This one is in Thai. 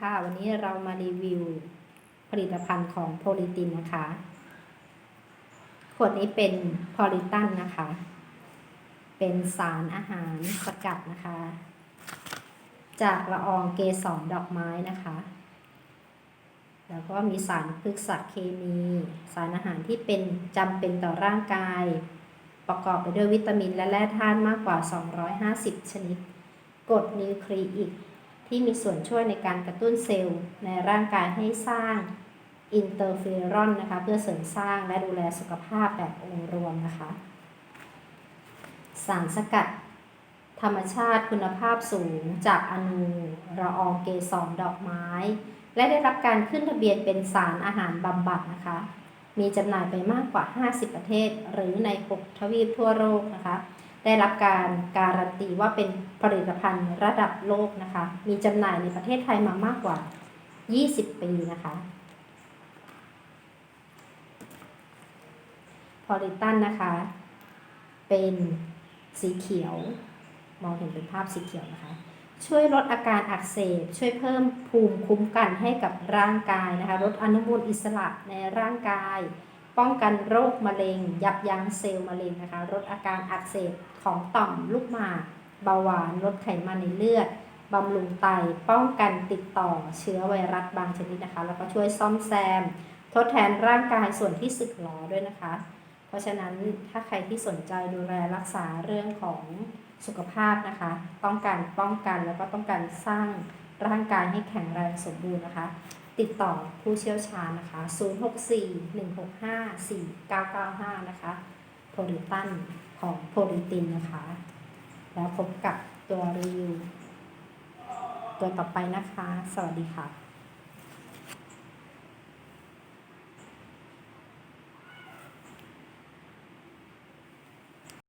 ค่ะ วันนี้เรามารีวิวผลิตภัณฑ์ของโพลิตินนะคะ ขวดนี้เป็นพอลิตันนะคะ เป็นสารอาหารสกัดนะคะ จากละอองเกสรดอกไม้นะคะ แล้วก็มีสารพฤกษเคมี สารอาหารที่เป็นจำเป็นต่อร่างกาย ประกอบไปด้วยวิตามินและแร่ธาตุมากกว่า 250 ชนิดกรดนิวคลีอิก ที่มีส่วนช่วยในการกระตุ้นเซลล์ ในร่างกายให้สร้างอินเตอร์เฟอรอนนะคะเพื่อเสริมสร้างและดูแลสุขภาพแบบองค์รวมนะคะ สารสกัด ธรรมชาติคุณภาพสูงจากอนูละอองเกสรดอกไม้ และได้รับการขึ้นทะเบียนเป็นสารอาหารบำบัดนะคะ มีจำหน่ายไปมากกว่า 50 ประเทศ หรือใน 6 ทวีปทั่วโลกนะคะ ได้รับการการันตีว่าเป็นผลิตภัณฑ์ระดับโลกนะคะ มีจำหน่ายในประเทศไทยมามากกว่า 20 ปีนะคะพอลิตันนะคะ เป็นสีเขียว มองเห็นเป็นภาพสีเขียวนะคะ ช่วยลดอาการอักเสบ ช่วยเพิ่มภูมิคุ้มกันให้กับร่างกายนะคะ ลดอนุมูลอิสระในร่างกาย ป้องกันโรคมะเร็ง ยับยั้งเซลล์มะเร็งนะคะลดอาการอักเสบของต่อมลูกหมากเบาหวานลดไขมันในเลือดบำรุงไตป้องกันติดต่อเชื้อไวรัสบางชนิดนะคะ แล้วก็ช่วยซ่อมแซม ทดแทนร่างกายส่วนที่สึกหรอด้วยนะคะ เพราะฉะนั้นถ้าใครที่สนใจดูแลรักษาเรื่องของสุขภาพนะคะ ต้องการป้องกันแล้วก็ต้องการสร้างร่างกายให้แข็งแรงสมบูรณ์นะคะ ติดต่อผู้เชี่ยวชาญนะคะ 064-165-4995 นะคะ โพลิตันของโพลิตินนะคะ แล้วพบกับตัวรีวิวตัวต่อไปนะคะ สวัสดีค่ะ